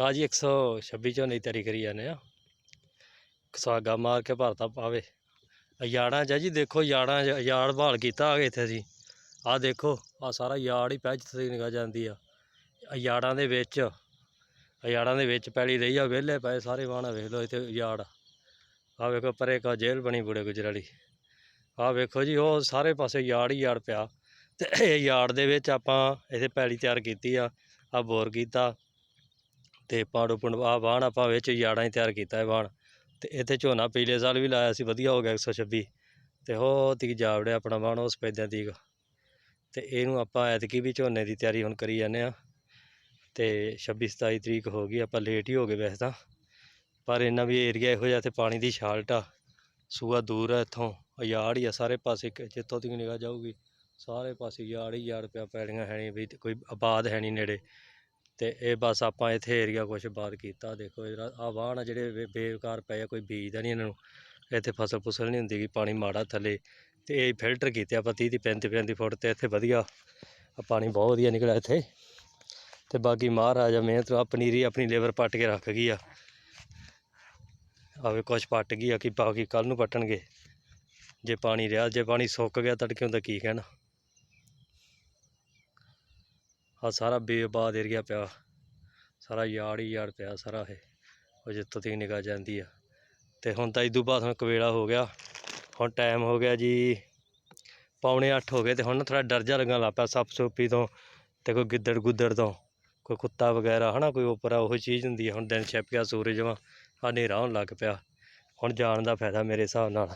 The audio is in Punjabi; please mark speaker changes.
Speaker 1: ਆ ਜੀ 126 ਝੋਨੇ ਦੀ ਤਿਆਰੀ ਕਰੀ ਜਾਂਦੇ ਆ। ਸਾਗਾ ਮਾਰ ਕੇ ਭਰਤਾ ਪਾਵੇ। ਯਾੜਾਂ ਚ ਆ ਜੀ, ਦੇਖੋ ਯਾੜਾਂ ਚ, ਯਾੜ ਭਾਲ ਕੀਤਾ ਆ ਇੱਥੇ ਅਸੀਂ। ਆ ਦੇਖੋ ਆ ਸਾਰਾ ਯਾੜ ਹੀ ਪੈ ਜਿੱਥੇ ਨਿਗਾ ਜਾਂਦੀ ਆ। ਯਾੜਾਂ ਦੇ ਵਿੱਚ, ਆਹ ਯਾੜਾਂ ਦੇ ਵਿੱਚ ਪੈਲੀ ਰਹੀ ਆ, ਵਿਹਲੇ ਪਏ ਸਾਰੇ ਵਾਹਣਾ ਵੇਖ ਲਓ ਇੱਥੇ ਯਾੜ। ਆ ਵੇਖੋ ਪਰੇ ਕਾ ਜੇਲ੍ਹ ਬਣੀ ਬੁੜੇ ਗੁਜਰਾਲੀ। ਆ ਵੇਖੋ ਜੀ, ਉਹ ਸਾਰੇ ਪਾਸੇ ਯਾੜ ਹੀ ਯਾੜ ਪਿਆ। ਤੇ ਇਹ ਯਾੜ ਦੇ ਵਿੱਚ ਆਪਾਂ ਇੱਥੇ ਪੈਲੀ ਤਿਆਰ ਕੀਤੀ ਆ ਆ ਬੋਰ ਕੀਤਾ। ਤੇ ਪਾੜੋ ਪਣਵਾ ਵਾਹਣ ਆਪਾਂ ਵਿੱਚ ਯਾੜਾਂ ਹੀ ਤਿਆਰ ਕੀਤਾ ਹੈ ਵਾਹਣ। ਤੇ ਇੱਥੇ ਝੋਨਾ ਪਿਛਲੇ ਸਾਲ ਵੀ ਲਾਇਆ ਸੀ, ਵਧੀਆ ਹੋ ਗਿਆ 126 ਤੇ ਹੋ ਤੀਕ ਜਾਵੜਿਆ ਆਪਣਾ ਵਾਹਣ ਉਸ ਪੈਦਿਆਂ ਤੀਕ। ਤੇ ਇਹਨੂੰ ਆਪਾਂ ਐਤਕੀ ਵੀ ਝੋਨੇ ਦੀ ਤਿਆਰੀ ਹੁਣ ਕਰੀ ਜਾਂਦੇ ਆ ਤੇ 26 27 ਤਰੀਕ ਹੋ ਗਈ, ਆਪਾਂ ਲੇਟ ਹੀ ਹੋ ਗਏ ਵੈਸੇ ਤਾਂ। ਪਰ ਇਹਨਾਂ ਵੀ ਏਰੀਆ ਇਹੋ ਜਿਹਾ ਤੇ ਪਾਣੀ ਦੀ ਛਾਲਟ ਆ। ਸੂਆ ਦੂਰ ਆ ਇੱਥੋਂ ਯਾੜ ਹੀ ਆ ਸਾਰੇ ਪਾਸੇ ਕ- ਜਿੱਥੋਂ ਤੱਕ ਨਿਗਾਹ ਜਾਊਗੀ, ਸਾਰੇ ਪਾਸੇ ਯਾੜ ਹੀ ਯਾੜ ਪਿਆ ਪੈਲੀਆਂ ਹੈ ਨਹੀਂ, ਵੀ ਕੋਈ ਆਬਾਦ ਹੈ ਨਹੀਂ ਨੇੜੇ। ਤੇ ਇਹ ਬਸ ਆਪਾਂ ਇੱਥੇ ਏਰੀਆ ਕੁਛ ਬਾਤ ਕੀਤਾ। ਦੇਖੋ ਇਹ ਆ ਵਾਹਣ ਆ ਜਿਹੜੇ ਬੇ- ਬੇਕਾਰ ਪਏ ਆ, ਕੋਈ ਬੀਜਦਾ ਨਹੀਂ ਇਹਨਾਂ ਨੂੰ। ਇੱਥੇ ਫਸਲ ਫੁਸਲ ਨਹੀਂ ਹੁੰਦੀ ਗੀ, ਪਾਣੀ ਮਾੜਾ ਥੱਲੇ। ਤੇ ਇਹ ਫਿਲਟਰ ਕੀਤੇ ਆਪਾਂ 30 ਦੀ 35 35 ਫੁੱਟ ਤੇ ਇੱਥੇ ਵਧੀਆ। ਆ ਪਾਣੀ ਬਹੁਤ ਵਧੀਆ ਨਿਕਲਿਆ ਇੱਥੇ। ਤੇ ਬਾਕੀ ਮਹਾਰਾਜਾ ਮਿਹਨਤ ਆ ਪਨੀਰੀ ਆਪਣੀ ਲੇਬਰ ਪੱਟ ਕੇ ਰੱਖ ਗਈ ਆ। ਆਵੇ ਕੁਛ ਪੱਟ ਗਈ ਆ ਕਿ ਬਾਕੀ ਕੱਲ ਨੂੰ ਪੱਟਣਗੇ। ਜੇ ਪਾਣੀ ਰਿਹਾ, ਜੇ ਪਾਣੀ ਸੁੱਕ ਗਿਆ ਤੜਕੇ ਹੁੰਦਾ ਕੀ ਕਹਿਣਾ। ਆ ਸਾਰਾ ਬੇਬਾਦ ਏਰੀਆ ਪਿਆ। ਸਾਰਾ ਯਾੜ ਹੀ ਯਾੜ ਪਿਆ ਸਾਰਾ ਇਹ। ਉਹ ਜਿੱਥੋਂ ਤੱਕ ਨਿਗਾਹ ਜਾਂਦੀ ਆ। ਤੇ ਹੁਣ ਤਾਂ ਇਦੋਂ ਬਾਅਦ ਹੁਣ ਕਵੇਲਾ ਹੋ ਗਿਆ। ਹੁਣ ਟਾਈਮ ਹੋ ਗਿਆ ਜੀ ਪੌਣੇ 8 ਹੋ ਗਏ ਤੇ ਹੁਣ ਥੋੜਾ ਡਰ ਜਾ ਲੱਗਣ ਲੱਗ ਪਿਆ ਸੱਪ ਸੋਪੀ ਤੋਂ ਤੇ ਕੋਈ ਗਿੱਦੜ ਗੁੱਦੜ ਤੋਂ। ਕੋਈ ਕੁੱਤਾ ਵਗੈਰਾ ਹਨਾ, ਕੋਈ ਉੱਪਰ ਉਹ ਚੀਜ਼ ਹੁੰਦੀ ਹੈ ਹੁਣ ਦਿਨ ਛਿਪ ਗਿਆ ਸੂਰਜ ਵਾ ਆ ਹਨੇਰਾ ਹੋਣ ਲੱਗ ਪਿਆ। ਹੁਣ ਜਾਣ ਦਾ ਫਾਇਦਾ ਮੇਰੇ ਹਿਸਾਬ ਨਾਲ।